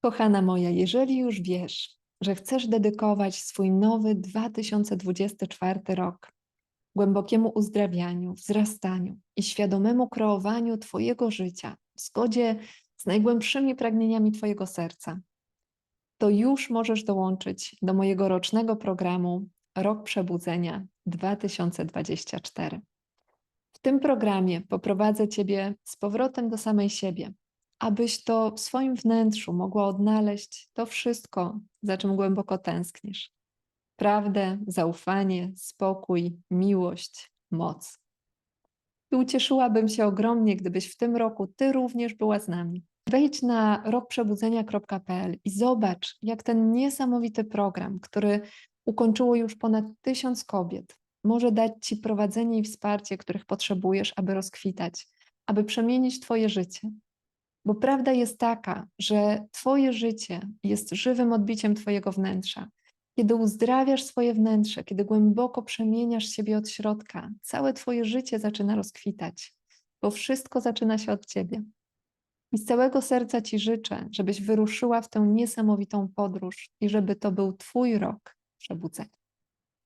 Kochana moja, jeżeli już wiesz, że chcesz dedykować swój nowy 2024 rok głębokiemu uzdrawianiu, wzrastaniu i świadomemu kreowaniu Twojego życia w zgodzie z najgłębszymi pragnieniami Twojego serca, to już możesz dołączyć do mojego rocznego programu Rok Przebudzenia 2024. W tym programie poprowadzę Ciebie z powrotem do samej siebie, abyś to w swoim wnętrzu mogła odnaleźć to wszystko, za czym głęboko tęsknisz. Prawdę, zaufanie, spokój, miłość, moc. I ucieszyłabym się ogromnie, gdybyś w tym roku Ty również była z nami. Wejdź na rokprzebudzenia.pl i zobacz, jak ten niesamowity program, który ukończyło już ponad tysiąc kobiet, może dać Ci prowadzenie i wsparcie, których potrzebujesz, aby rozkwitać, aby przemienić Twoje życie. Bo prawda jest taka, że Twoje życie jest żywym odbiciem Twojego wnętrza. Kiedy uzdrawiasz swoje wnętrze, kiedy głęboko przemieniasz siebie od środka, całe Twoje życie zaczyna rozkwitać, bo wszystko zaczyna się od Ciebie. I z całego serca Ci życzę, żebyś wyruszyła w tę niesamowitą podróż i żeby to był Twój rok przebudzenia.